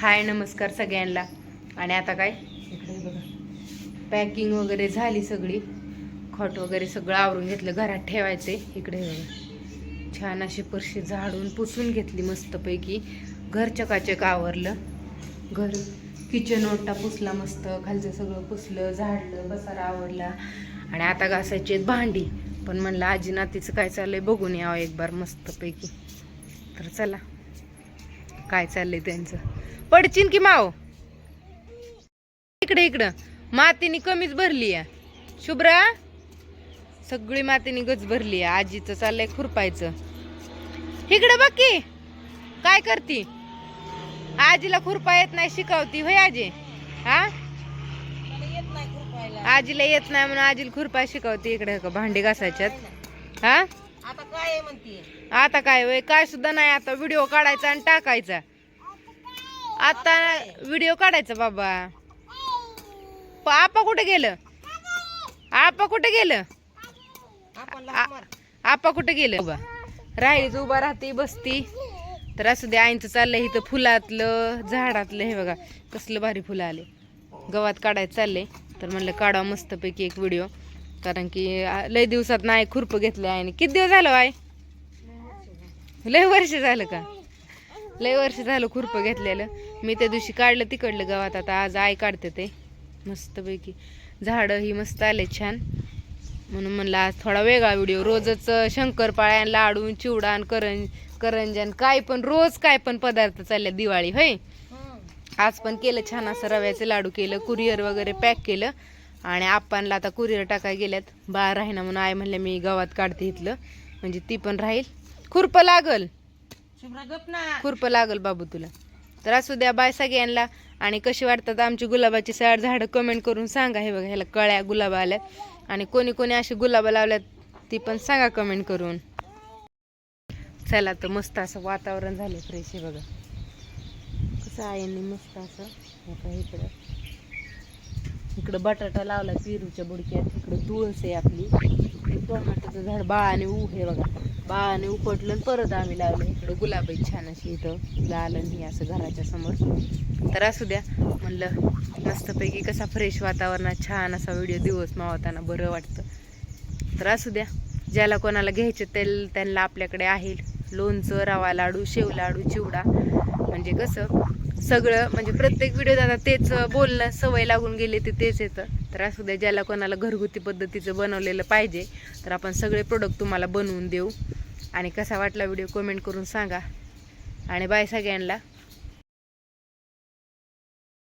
हाय नमस्कार सगळ्यांना. आणि आता काय? इकडे बघा. पॅकिंग वगैरे झाली सगळी. खॉट वगैरे सगळं आवरून घेतलं. घरात ठेवायचे. इकडे बघा. छान अशी परशी झाडून पुसून घेतली मस्तपैकी. घर चकाचक आवरलं. घर किचन ओटा पुसला मस्त. खालचं सगळं पुसलं झाडलं बसारा आवरला. आणि आता घासायची आहेत भांडी. पण म्हणलं आजी नातीचं काय चाललंय बघून यावं एक बार मस्तपैकी. तर चला. काय चाललंय त्यांचं? पडचिन की माव? इकडे इकडं. मातीने कमीच भरली आहे. शुभ्रा? सगळी मातीने गच भरली आहे. आजीचं चाललंय खुरपायचं. इकडे बघ की. काय करती? आजीला खुरपा येत नाही शिकवती होय आजी? हा? आजीला येत नाही म्हणून आजीला खुरपा शिकवते इकडे का भांडी घासायच्यात? हा? आता काय म्हणते? आता काय वय काय सुद्धा नाही. आता व्हिडिओ काढायचा आणि टाकायचा. आता व्हिडिओ काढायचा बाबा. आपा कुठे गेलं? आपा कुठे गेलं? आपा कुठे गेलं? बाबा राहीच उभा राहते बसती. तर असू दे आईचं चाललंय इथं फुलातलं झाडातलं हे बघा कसलं भारी फुलं आले. गवात काढायचं चाललंय. तर म्हणलं काढा मस्तपैकी एक व्हिडिओ. कारण की लय दिवसात नाही खुरपं घेतलं आहे किती दिवस झालं आय लय वर्ष झालं का? लय वर्ष झालं खुरपं घेतलेलं. मी त्या दिवशी काढलं तिकडलं गावात. आता आज आय काढते ते. मस्तपैकी. झाडं ही मस्त आले छान. म्हणून म्हणलं आज थोडा वेगळा व्हिडिओ. रोजच शंकरपाळ्यान लाडू चिवडा आणि करंज करंजन काय पण रोज काय पण पदार्थ चालले दिवाळी होय? आज पण केलं छान असं रव्याचे लाडू केलं कुरिअर वगैरे पॅक केलं. आणि आपणला आता कुरिअर टाकाय गेल्यात. बाळ राहीना म्हणून आई म्हणलं मी गावात काढते इथलं. म्हणजे ती पण राहील. खुरपं लागल. खुरपं लागल बाबू तुला. तर असू द्या बाय सगळ्यांना. आणि कशी वाटतात आमची गुलाबाची साड झाडं कमेंट करून सांगा. हे बघा ह्याला कळ्या गुलाब आल्यात आणि कोणी कोणी अशी गुलाब लावल्यात ती पण सांगा कमेंट करून. चला तर मस्त असं वातावरण झालं फ्रेश हे बघा. कसं आहे मस्त असं इकडं. इकडं बटाटा लावला पेरूच्या बुडक्यात इकडं तुळस आहे आपली. टोमॅटोचं झाड बाळाने ऊ हे बघा बाळाने उपटलं आणि परत आम्ही लावलं. इकडं गुलाब आहे छान अशी इथं लाल आणि असं घराच्या समोर. तर असू द्या म्हणलं मस्तपैकी कसा फ्रेश वातावरणात छान असा व्हिडिओ दिवस मावताना बरं वाटतं. तर असू द्या ज्याला कोणाला घ्यायचे ते त्यांना आपल्याकडे आहे. लोणचं रवा लाडू शेव लाडू चिवडा. म्हणजे कसं सगळं म्हणजे प्रत्येक व्हिडिओ आता तेच बोलणं सवय लागून गेली ते तेच येतं. तर असू द्या ज्याला कोणाला घरगुती पद्धतीचं बनवलेलं पाहिजे तर आपण सगळे प्रोडक्ट तुम्हाला बनवून देऊ. आणि कसा वाटला व्हिडिओ कमेंट करून सांगा. आणि बाय सगळ्यांना.